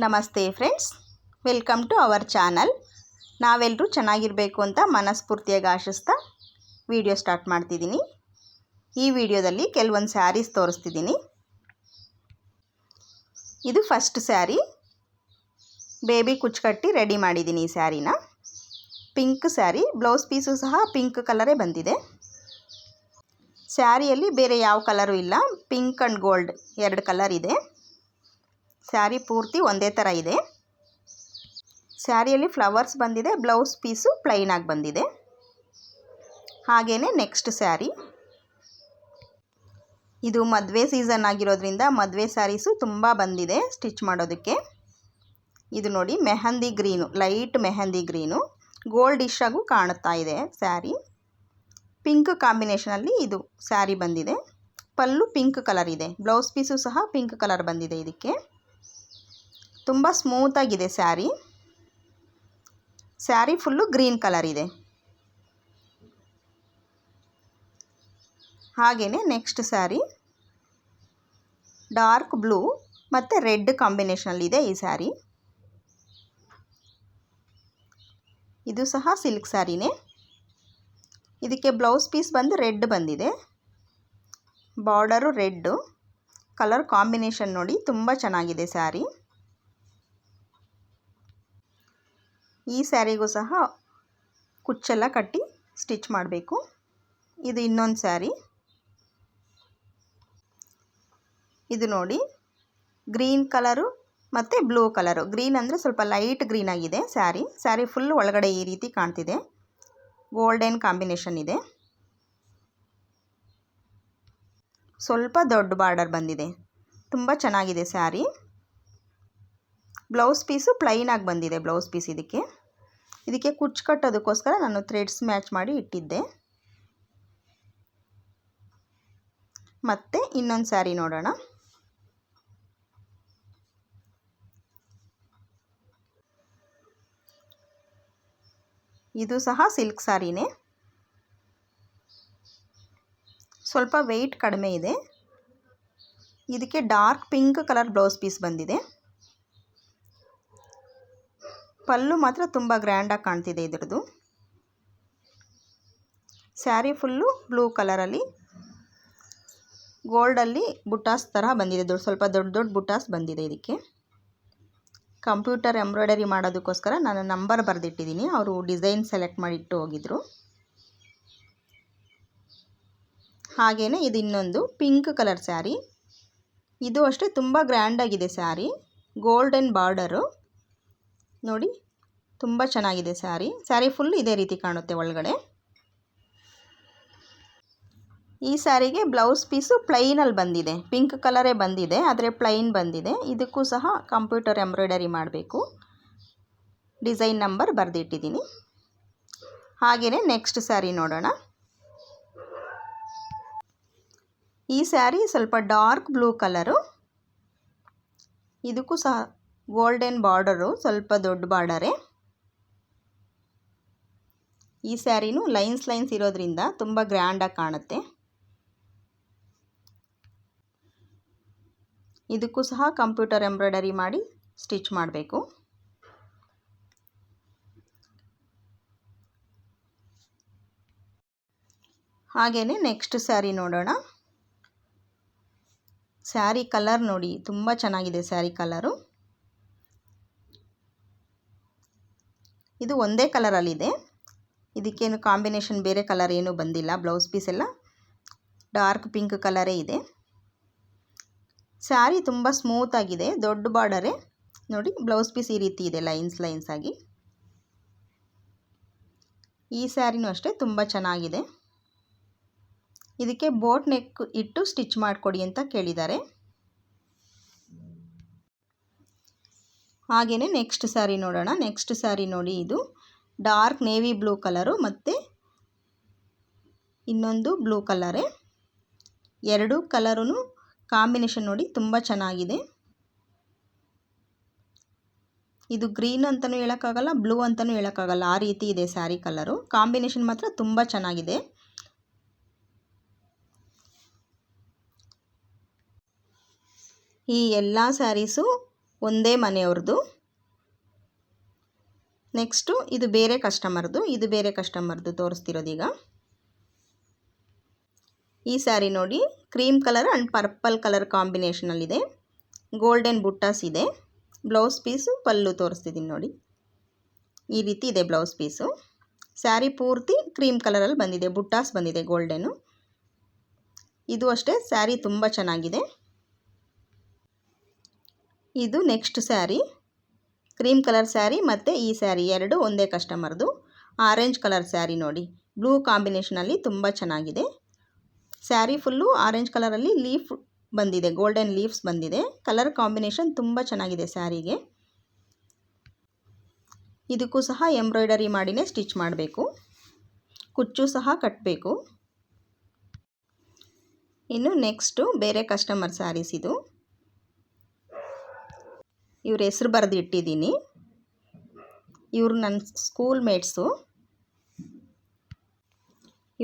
ನಮಸ್ತೆ friends, welcome to our channel. ನಾವೆಲ್ಲರೂ ಚೆನ್ನಾಗಿರಬೇಕು ಅಂತ ಮನಸ್ಫೂರ್ತಿಯಾಗಿ ಆಶಿಸ್ತಾ ವಿಡಿಯೋ ಸ್ಟಾರ್ಟ್ ಮಾಡ್ತಿದ್ದೀನಿ. ಈ ವಿಡಿಯೋದಲ್ಲಿ ಕೆಲವೊಂದು ಸ್ಯಾರೀಸ್ ತೋರಿಸ್ತಿದ್ದೀನಿ. ಇದು ಫಸ್ಟ್ ಸ್ಯಾರಿ. ಬೇಬಿ ಕುಚ್ಚುಕಟ್ಟಿ ರೆಡಿ ಮಾಡಿದ್ದೀನಿ ಈ ಸ್ಯಾರಿನ. ಪಿಂಕ್ ಸ್ಯಾರಿ, ಬ್ಲೌಸ್ ಪೀಸು ಸಹ ಪಿಂಕ್ ಕಲರೇ ಬಂದಿದೆ. ಸ್ಯಾರಿಯಲ್ಲಿ ಬೇರೆ ಯಾವ ಕಲರು ಇಲ್ಲ, ಪಿಂಕ್ ಆ್ಯಂಡ್ ಗೋಲ್ಡ್ ಎರಡು ಕಲರ್ ಇದೆ. ಸ್ಯಾರಿ ಪೂರ್ತಿ ಒಂದೇ ಥರ ಇದೆ. ಸ್ಯಾರಿಯಲ್ಲಿ ಫ್ಲವರ್ಸ್ ಬಂದಿದೆ, ಬ್ಲೌಸ್ ಪೀಸು ಪ್ಲೈನಾಗಿ ಬಂದಿದೆ. ಹಾಗೆಯೇ ನೆಕ್ಸ್ಟ್ ಸ್ಯಾರಿ. ಇದು ಮದುವೆ ಸೀಸನ್ ಆಗಿರೋದ್ರಿಂದ ಮದುವೆ ಸ್ಯಾರೀಸು ತುಂಬ ಬಂದಿದೆ ಸ್ಟಿಚ್ ಮಾಡೋದಕ್ಕೆ. ಇದು ನೋಡಿ mehndi green, light mehndi green. Goldish ಆಗು ಕಾಣುತ್ತಾ ಇದೆ ಸ್ಯಾರಿ. ಪಿಂಕ್ ಕಾಂಬಿನೇಷನಲ್ಲಿ ಇದು ಸ್ಯಾರಿ ಬಂದಿದೆ. ಪಲ್ಲು ಪಿಂಕ್ ಕಲರ್ ಇದೆ. ಬ್ಲೌಸ್ ಪೀಸು ಸಹ ಪಿಂಕ್ ಕಲರ್ ಬಂದಿದೆ ಇದಕ್ಕೆ. ತುಂಬ ಸ್ಮೂತಾಗಿದೆ sari. Sari full green colour ಇದೆ. ಹಾಗೆಯೇ ನೆಕ್ಸ್ಟ್ ಸ್ಯಾರಿ. ಡಾರ್ಕ್ ಬ್ಲೂ ಮತ್ತು ರೆಡ್ ಕಾಂಬಿನೇಷನಲ್ಲಿದೆ ಈ ಸ್ಯಾರಿ. ಇದು ಸಹ ಸಿಲ್ಕ್ ಸ್ಯಾರಿನೇ. ಇದಕ್ಕೆ ಬ್ಲೌಸ್ ಪೀಸ್ ಬಂದು ರೆಡ್ ಬಂದಿದೆ. ಬಾರ್ಡರು ರೆಡ್ಡು ಕಲರ್ ಕಾಂಬಿನೇಷನ್ ನೋಡಿ ತುಂಬ ಚೆನ್ನಾಗಿದೆ ಸ್ಯಾರಿ. ಈ ಸ್ಯಾರಿಗೂ ಸಹ ಕುಚ್ಚೆಲ್ಲ ಕಟ್ಟಿ ಸ್ಟಿಚ್ ಮಾಡಬೇಕು. ಇದು ಇನ್ನೊಂದು ಸ್ಯಾರಿ. ಇದು ನೋಡಿ, ಗ್ರೀನ್ ಕಲರು ಮತ್ತು ಬ್ಲೂ ಕಲರು. ಗ್ರೀನ್ ಅಂದರೆ ಸ್ವಲ್ಪ ಲೈಟ್ ಗ್ರೀನ್ ಆಗಿದೆ ಸ್ಯಾರಿ. ಸ್ಯಾರಿ ಫುಲ್ ಒಳಗಡೆ ಈ ರೀತಿ ಕಾಣ್ತಿದೆ. ಗೋಲ್ಡನ್ ಕಾಂಬಿನೇಷನ್ ಇದೆ. ಸ್ವಲ್ಪ ದೊಡ್ಡ ಬಾರ್ಡರ್ ಬಂದಿದೆ. ತುಂಬ ಚೆನ್ನಾಗಿದೆ ಸ್ಯಾರಿ. ಬ್ಲೌಸ್ ಪೀಸು ಪ್ಲೈನಾಗಿ ಬಂದಿದೆ ಬ್ಲೌಸ್ ಪೀಸ್ ಇದಕ್ಕೆ. ಇದಕ್ಕೆ ಕುಚ್ಚು ಕಟ್ಟೋದಕ್ಕೋಸ್ಕರ ನಾನು ಥ್ರೆಡ್ಸ್ ಮ್ಯಾಚ್ ಮಾಡಿ ಇಟ್ಟಿದ್ದೆ. ಮತ್ತೆ ಇನ್ನೊಂದು ಸ್ಯಾರಿ ನೋಡೋಣ. ಇದು ಸಹ ಸಿಲ್ಕ್ ಸ್ಯಾರಿನೇ ಸ್ವಲ್ಪ ವೆಯ್ಟ್ ಕಡಿಮೆ ಇದೆ. ಇದಕ್ಕೆ dark pink colour blouse piece ಬಂದಿದೆ. ಪಲ್ಲು ಮಾತ್ರ ತುಂಬ ಗ್ರ್ಯಾಂಡಾಗಿ ಕಾಣ್ತಿದೆ ಇದರದು ಸ್ಯಾರಿ ಫುಲ್ಲು ಬ್ಲೂ ಕಲರಲ್ಲಿ ಗೋಲ್ಡಲ್ಲಿ ಬುಟಾಸ್ ಥರ ಬಂದಿದೆ. ದೊಡ್ಡ ಸ್ವಲ್ಪ ದೊಡ್ಡ ದೊಡ್ಡ ಬುಟಾಸ್ ಬಂದಿದೆ ಇದಕ್ಕೆ. ಕಂಪ್ಯೂಟರ್ ಎಂಬ್ರಾಯ್ಡರಿ ಮಾಡೋದಕ್ಕೋಸ್ಕರ ನಾನು ನಂಬರ್ ಬರೆದಿಟ್ಟಿದ್ದೀನಿ. ಅವರು ಡಿಸೈನ್ ಸೆಲೆಕ್ಟ್ ಮಾಡಿಟ್ಟು ಹೋಗಿದ್ರು. ಹಾಗೆಯೇ ಇದು ಇನ್ನೊಂದು ಪಿಂಕ್ ಕಲರ್ ಸ್ಯಾರಿ. ಇದು ಅಷ್ಟೇ ತುಂಬ ಗ್ರ್ಯಾಂಡಾಗಿದೆ ಸ್ಯಾರಿ. ಗೋಲ್ಡನ್ ಬಾರ್ಡರು ನೋಡಿ, ತುಂಬ ಚೆನ್ನಾಗಿದೆ ಸ್ಯಾರಿ. ಸ್ಯಾರಿ ಫುಲ್ ಇದೇ ರೀತಿ ಕಾಣುತ್ತೆ ಒಳಗಡೆ. ಈ ಸ್ಯಾರಿಗೆ ಬ್ಲೌಸ್ ಪೀಸು ಪ್ಲೈನಲ್ಲಿ ಬಂದಿದೆ. ಪಿಂಕ್ ಕಲರೇ ಬಂದಿದೆ, ಆದರೆ ಪ್ಲೈನ್ ಬಂದಿದೆ. ಇದಕ್ಕೂ ಸಹ ಕಂಪ್ಯೂಟರ್ ಎಂಬ್ರಾಯ್ಡರಿ ಮಾಡಬೇಕು. ಡಿಸೈನ್ ನಂಬರ್ ಬರೆದಿಟ್ಟಿದ್ದೀನಿ. ಹಾಗೆಯೇ ನೆಕ್ಸ್ಟ್ ಸ್ಯಾರಿ ನೋಡೋಣ. ಈ ಸ್ಯಾರಿ ಸ್ವಲ್ಪ ಡಾರ್ಕ್ ಬ್ಲೂ ಕಲರು. ಇದಕ್ಕೂ ಸಹ ಗೋಲ್ಡನ್ ಬಾರ್ಡರು ಸ್ವಲ್ಪ ದೊಡ್ಡ ಬಾರ್ಡರೇ ಈ ಸ್ಯಾರಿನೂ ಲೈನ್ಸ್ ಲೈನ್ಸ್ ಇರೋದ್ರಿಂದ ತುಂಬ ಗ್ರ್ಯಾಂಡಾಗಿ ಕಾಣುತ್ತೆ. ಇದಕ್ಕೂ ಸಹ ಕಂಪ್ಯೂಟರ್ ಎಂಬ್ರಾಯ್ಡರಿ ಮಾಡಿ ಸ್ಟಿಚ್ ಮಾಡಬೇಕು. ಹಾಗೆಯೇ ನೆಕ್ಸ್ಟ್ ಸ್ಯಾರಿ ನೋಡೋಣ. ಸ್ಯಾರಿ ಕಲರ್ ನೋಡಿ, ತುಂಬ ಚೆನ್ನಾಗಿದೆ ಸ್ಯಾರಿ ಕಲರು ಇದು ಒಂದೇ ಕಲರಲ್ಲಿದೆ. ಇದಕ್ಕೇನು ಕಾಂಬಿನೇಷನ್ ಬೇರೆ ಕಲರ್ ಏನೂ ಬಂದಿಲ್ಲ. ಬ್ಲೌಸ್ ಪೀಸ್ ಎಲ್ಲ ಡಾರ್ಕ್ ಪಿಂಕ್ ಕಲರೇ ಇದೆ. ಸ್ಯಾರಿ ತುಂಬ ಸ್ಮೂತಾಗಿದೆ ದೊಡ್ಡ ಬಾರ್ಡರೇ. ನೋಡಿ, ಬ್ಲೌಸ್ ಪೀಸ್ ಈ ರೀತಿ ಇದೆ, ಲೈನ್ಸ್ ಲೈನ್ಸ್ ಆಗಿ. ಈ ಸ್ಯಾರಿನೂ ಅಷ್ಟೇ ತುಂಬ ಚೆನ್ನಾಗಿದೆ. ಇದಕ್ಕೆ ಬೋಟ್ ನೆಕ್ ಇಟ್ಟು ಸ್ಟಿಚ್ ಮಾಡಿಕೊಡಿ ಅಂತ ಕೇಳಿದ್ದಾರೆ. ಹಾಗೆಯೇ ನೆಕ್ಸ್ಟ್ ಸ್ಯಾರಿ ನೋಡೋಣ. ನೆಕ್ಸ್ಟ್ ಸ್ಯಾರಿ ನೋಡಿ ಇದು. ಡಾರ್ಕ್ ನೇವಿ ಬ್ಲೂ ಕಲರು ಮತ್ತು ಇನ್ನೊಂದು ಬ್ಲೂ ಕಲರೇ ಎರಡು ಕಲರೂ ಕಾಂಬಿನೇಷನ್ ನೋಡಿ ತುಂಬ ಚೆನ್ನಾಗಿದೆ. ಇದು ಗ್ರೀನ್ ಅಂತಲೂ ಹೇಳೋಕ್ಕಾಗಲ್ಲ ಬ್ಲೂ ಅಂತಲೂ ಹೇಳೋಕ್ಕಾಗಲ್ಲ. ಆ ರೀತಿ ಇದೆ ಸ್ಯಾರಿ ಕಲರು ಕಾಂಬಿನೇಷನ್ ಮಾತ್ರ ತುಂಬ ಚೆನ್ನಾಗಿದೆ. ಈ ಎಲ್ಲ ಸ್ಯಾರೀಸು ಒಂದೇ ಮನೆಯವ್ರದ್ದು. ನೆಕ್ಸ್ಟು ಇದು ಬೇರೆ ಕಸ್ಟಮರ್ದು ಇದು ಬೇರೆ ಕಸ್ಟಮರ್ದು ತೋರಿಸ್ತಿರೋದೀಗ ಈ ಸ್ಯಾರಿ ನೋಡಿ. Cream colour and purple colour ಕಾಂಬಿನೇಷನಲ್ಲಿದೆ golden ಬುಟ್ಟಾಸ್ ಇದೆ. ಬ್ಲೌಸ್ ಪೀಸು ಪಲ್ಲು ತೋರಿಸ್ತಿದ್ದೀನಿ ನೋಡಿ. ಈ ರೀತಿ ಇದೆ ಬ್ಲೌಸ್ ಪೀಸು ಸ್ಯಾರಿ ಪೂರ್ತಿ ಕ್ರೀಮ್ ಕಲರಲ್ಲಿ ಬಂದಿದೆ. ಬುಟ್ಟಾಸ್ ಬಂದಿದೆ ಗೋಲ್ಡನ್ನು ಇದು ಅಷ್ಟೇ. ಸ್ಯಾರಿ ತುಂಬ ಚೆನ್ನಾಗಿದೆ. ಇದು next sari. Cream colour sari ಮತ್ತು ಈ ಸ್ಯಾರಿ ಎರಡು ಒಂದೇ ಕಸ್ಟಮರ್ದು. ಆರೆಂಜ್ ಕಲರ್ ಸ್ಯಾರಿ ನೋಡಿ. ಬ್ಲೂ ಕಾಂಬಿನೇಷನಲ್ಲಿ ತುಂಬ ಚೆನ್ನಾಗಿದೆ. ಸ್ಯಾರಿ ಫುಲ್ಲು ಆರೆಂಜ್ ಕಲರಲ್ಲಿ ಲೀಫ್ ಬಂದಿದೆ, ಗೋಲ್ಡನ್ ಲೀವ್ಸ್ ಬಂದಿದೆ. ಕಲರ್ ಕಾಂಬಿನೇಷನ್ ತುಂಬ ಚೆನ್ನಾಗಿದೆ ಸ್ಯಾರಿಗೆ. ಇದಕ್ಕೂ ಸಹ ಎಂಬ್ರಾಯ್ಡರಿ ಮಾಡಿನೇ ಸ್ಟಿಚ್ ಮಾಡಬೇಕು. ಕುಚ್ಚು ಸಹ ಕಟ್ಟಬೇಕು ಇನ್ನು ನೆಕ್ಸ್ಟು ಬೇರೆ ಕಸ್ಟಮರ್ ಸ್ಯಾರೀಸ್ ಇದು. ಇವ್ರ ಹೆಸ್ರು ಬರೆದು ಇಟ್ಟಿದ್ದೀನಿ. ಇವರು ನನ್ನ ಸ್ಕೂಲ್ ಮೇಟ್ಸು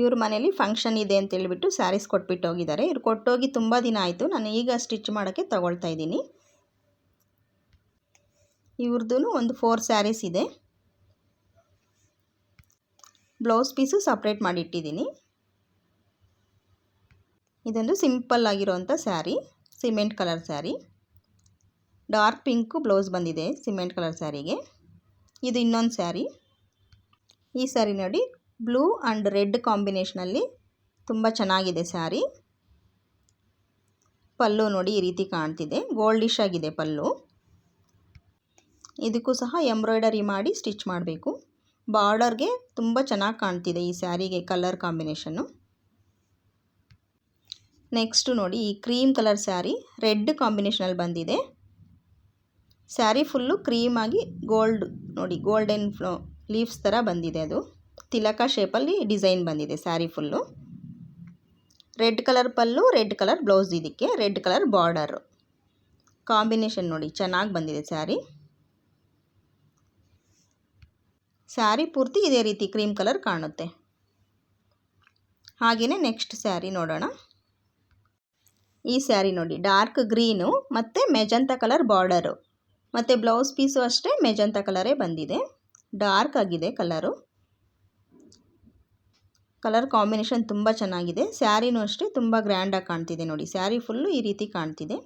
ಇವ್ರ ಮನೇಲಿ ಫಂಕ್ಷನ್ ಇದೆ ಅಂತ ಹೇಳ್ಬಿಟ್ಟು ಸ್ಯಾರೀಸ್ ಕೊಟ್ಬಿಟ್ಟು ಹೋಗಿದ್ದಾರೆ ಇವ್ರು ಕೊಟ್ಟೋಗಿ ತುಂಬ ದಿನ ಆಯಿತು. ನಾನು ಈಗ ಸ್ಟಿಚ್ ಮಾಡೋಕ್ಕೆ ತಗೊಳ್ತಾ ಇದ್ದೀನಿ. ಇವ್ರದ್ದು ಒಂದು ಫೋರ್ ಸ್ಯಾರೀಸ್ ಇದೆ. ಬ್ಲೌಸ್ ಪೀಸು ಸಪ್ರೇಟ್ ಮಾಡಿಟ್ಟಿದ್ದೀನಿ. ಇದೊಂದು simple ಆಗಿರೋವಂಥ sari cement colour sari dark pink blouse ಬಂದಿದೆ ಸಿಮೆಂಟ್ ಕಲರ್ ಸ್ಯಾರಿಗೆ. ಇದು ಇನ್ನೊಂದು ಸ್ಯಾರಿ. ಈ ಸ್ಯಾರಿ ನೋಡಿ ಬ್ಲೂ ಆ್ಯಂಡ್ ರೆಡ್ ಕಾಂಬಿನೇಷನಲ್ಲಿ ತುಂಬ ಚೆನ್ನಾಗಿದೆ ಸ್ಯಾರಿ. ಪಲ್ಲು ನೋಡಿ ಈ ರೀತಿ ಕಾಣ್ತಿದೆ. ಗೋಲ್ಡಿಶ್ ಆಗಿದೆ ಪಲ್ಲು. ಇದಕ್ಕೂ ಸಹ ಎಂಬ್ರಾಯ್ಡರಿ ಮಾಡಿ ಸ್ಟಿಚ್ ಮಾಡಬೇಕು. ಬಾರ್ಡರ್ಗೆ ತುಂಬ ಚೆನ್ನಾಗಿ ಕಾಣ್ತಿದೆ ಈ ಸ್ಯಾರಿಗೆ ಕಲರ್ ಕಾಂಬಿನೇಷನ್ನು. ನೆಕ್ಸ್ಟು ನೋಡಿ ಈ ಕ್ರೀಮ್ ಕಲರ್ ಸ್ಯಾರಿ ರೆಡ್ ಕಾಂಬಿನೇಷನಲ್ಲಿ ಬಂದಿದೆ. ಸ್ಯಾರಿ ಫುಲ್ಲು ಕ್ರೀಮಾಗಿ ಗೋಲ್ಡ್ ನೋಡಿ, ಗೋಲ್ಡನ್ ಫ್ಲೋ ಲೀವ್ಸ್ ಥರ ಬಂದಿದೆ ಅದು. ತಿಲಕ ಶೇಪಲ್ಲಿ ಡಿಸೈನ್ ಬಂದಿದೆ sari full. Red colour pallu, red colour blouse ಇದಕ್ಕೆ, ರೆಡ್ ಕಲರ್ ಬಾರ್ಡರು. ಕಾಂಬಿನೇಷನ್ ನೋಡಿ, ಚೆನ್ನಾಗಿ ಬಂದಿದೆ ಸ್ಯಾರಿ. ಸ್ಯಾರಿ ಪೂರ್ತಿ ಇದೇ ರೀತಿ ಕ್ರೀಮ್ ಕಲರ್ ಕಾಣುತ್ತೆ. ಹಾಗೆಯೇ ನೆಕ್ಸ್ಟ್ ಸ್ಯಾರಿ ನೋಡೋಣ. ಈ ಸ್ಯಾರಿ ನೋಡಿ, ಡಾರ್ಕ್ ಗ್ರೀನು ಮತ್ತು ಮೆಜಂತ ಕಲರ್ ಬಾರ್ಡರು. ಮತ್ತು ಬ್ಲೌಸ್ ಪೀಸು ಅಷ್ಟೇ ಮೆಜಂತ ಕಲರೇ ಬಂದಿದೆ. ಡಾರ್ಕ್ ಆಗಿದೆ ಕಲರು. ಕಲರ್ ಕಾಂಬಿನೇಷನ್ ತುಂಬ ಚೆನ್ನಾಗಿದೆ. ಸ್ಯಾರಿನೂ ಅಷ್ಟೇ ತುಂಬ ಗ್ರ್ಯಾಂಡಾಗಿ ಕಾಣ್ತಿದೆ ನೋಡಿ. ಸ್ಯಾರಿ ಫುಲ್ಲು ಈ ರೀತಿ ಕಾಣ್ತಿದೆ.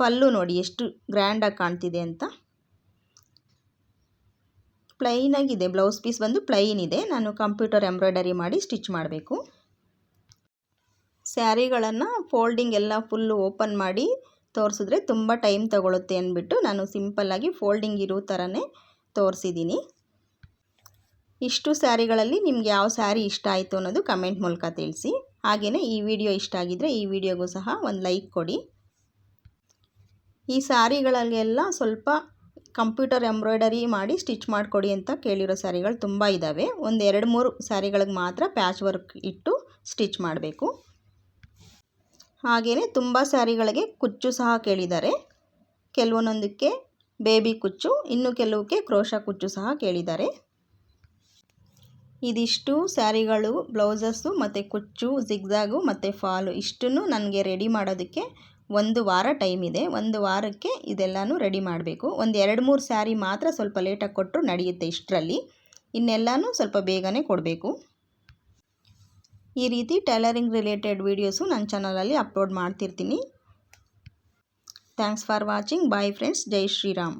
ಪಲ್ಲು ನೋಡಿ ಎಷ್ಟು ಗ್ರ್ಯಾಂಡಾಗಿ ಕಾಣ್ತಿದೆ ಅಂತ. ಪ್ಲೈನಾಗಿದೆ ಬ್ಲೌಸ್ ಪೀಸ್ ಬಂದು ಪ್ಲೈನ್ ಇದೆ. ನಾನು ಕಂಪ್ಯೂಟರ್ ಎಂಬ್ರಾಯ್ಡರಿ ಮಾಡಿ ಸ್ಟಿಚ್ ಮಾಡಬೇಕು. ಸ್ಯಾರಿಗಳನ್ನು ಫೋಲ್ಡಿಂಗ್ ಎಲ್ಲ ಫುಲ್ಲು ಓಪನ್ ಮಾಡಿ ತೋರಿಸಿದ್ರೆ ತುಂಬ ಟೈಮ್ ತಗೊಳುತ್ತೆ ಅಂದ್ಬಿಟ್ಟು ನಾನು ಸಿಂಪಲ್ಲಾಗಿ ಫೋಲ್ಡಿಂಗ್ ಇರೋ ಥರನೇ ತೋರಿಸಿದ್ದೀನಿ. ಇಷ್ಟು ಸ್ಯಾರಿಗಳಲ್ಲಿ ನಿಮ್ಗೆ ಯಾವ ಸ್ಯಾರಿ ಇಷ್ಟ ಆಯಿತು ಅನ್ನೋದು ಕಮೆಂಟ್ ಮೂಲಕ ತಿಳಿಸಿ. ಹಾಗೆಯೇ ಈ ವಿಡಿಯೋ ಇಷ್ಟ ಆಗಿದ್ದರೆ ಈ ವಿಡಿಯೋಗೂ ಸಹ ಒಂದು ಲೈಕ್ ಕೊಡಿ. ಈ ಸ್ಯಾರಿಗಳಲ್ಲೆಲ್ಲ ಸ್ವಲ್ಪ ಕಂಪ್ಯೂಟರ್ ಎಂಬ್ರಾಯ್ಡರಿ ಮಾಡಿ ಸ್ಟಿಚ್ ಮಾಡಿಕೊಡಿ ಅಂತ ಕೇಳಿರೋ ಸ್ಯಾರಿಗಳು ತುಂಬ ಇದ್ದಾವೆ. ಒಂದು ಎರಡು ಮೂರು ಸ್ಯಾರಿಗಳಿಗೆ ಮಾತ್ರ ಪ್ಯಾಚ್ ವರ್ಕ್ ಇಟ್ಟು ಸ್ಟಿಚ್ ಮಾಡಬೇಕು. ಹಾಗೆಯೇ ತುಂಬ ಸ್ಯಾರಿಗಳಿಗೆ ಕುಚ್ಚು ಸಹ ಕೇಳಿದ್ದಾರೆ. ಕೆಲವೊಂದೊಂದಕ್ಕೆ ಬೇಬಿ ಕುಚ್ಚು, ಇನ್ನು ಕೆಲವಕ್ಕೆ ಕ್ರೋಶ ಕುಚ್ಚು ಸಹ ಕೇಳಿದ್ದಾರೆ. ಇದಿಷ್ಟು ಸ್ಯಾರಿಗಳು, ಬ್ಲೌಸಸ್ಸು ಮತ್ತು ಕುಚ್ಚು, ಜಿಗ್ಜಾಗು ಮತ್ತು ಫಾಲು ಇಷ್ಟನ್ನು ನನಗೆ ರೆಡಿ ಮಾಡೋದಕ್ಕೆ ಒಂದು ವಾರ ಟೈಮ್ ಇದೆ. ಒಂದು ವಾರಕ್ಕೆ ಇದೆಲ್ಲನೂ ರೆಡಿ ಮಾಡಬೇಕು. ಒಂದು ಎರಡು ಮೂರು ಸ್ಯಾರಿ ಮಾತ್ರ ಸ್ವಲ್ಪ ಲೇಟಾಗಿ ಕೊಟ್ಟರು ನಡೆಯುತ್ತೆ ಇಷ್ಟರಲ್ಲಿ. ಇನ್ನೆಲ್ಲನೂ ಸ್ವಲ್ಪ ಬೇಗನೆ ಕೊಡಬೇಕು. ಈ ರೀತಿ ಟೈಲರಿಂಗ್ ರಿಲೇಟೆಡ್ ವೀಡಿಯೋಸು ನನ್ನ ಚಾನಲಲ್ಲಿ ಅಪ್ಲೋಡ್ ಮಾಡ್ತಿರ್ತೀನಿ. Thanks for watching. Bye friends. Jai Shriram.